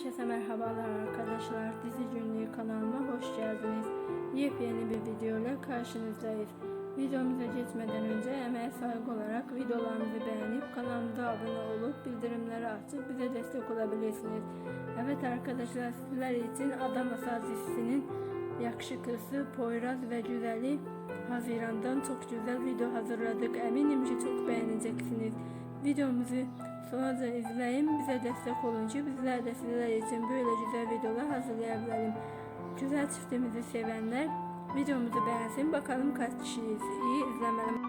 Herkese merhabalar arkadaşlar. Dizi Günlüğü kanalıma hoş geldiniz. Yepyeni bir video ile karşınızdayız. Videomuza geçmeden önce emeğe saygı olarak videolarımızı beğenip kanalımıza abone olup bildirimleri açıp bize destek olabilirsiniz. Evet arkadaşlar sizler için Adam Asal dizisinin yakışıklısı Poyraz ve güzeli Haziran'dan çok güzel video hazırladık. Eminim ki çok beğeneceksiniz. Videomuzu sonradan izleyin. Bize destek olun ki bizler de sizler için böyle güzel videolar hazırlayabilirim. Güzel çiftimizi sevenler videomuzu beğensin. Bakalım kaç kişiyiz. İyi izlemeler.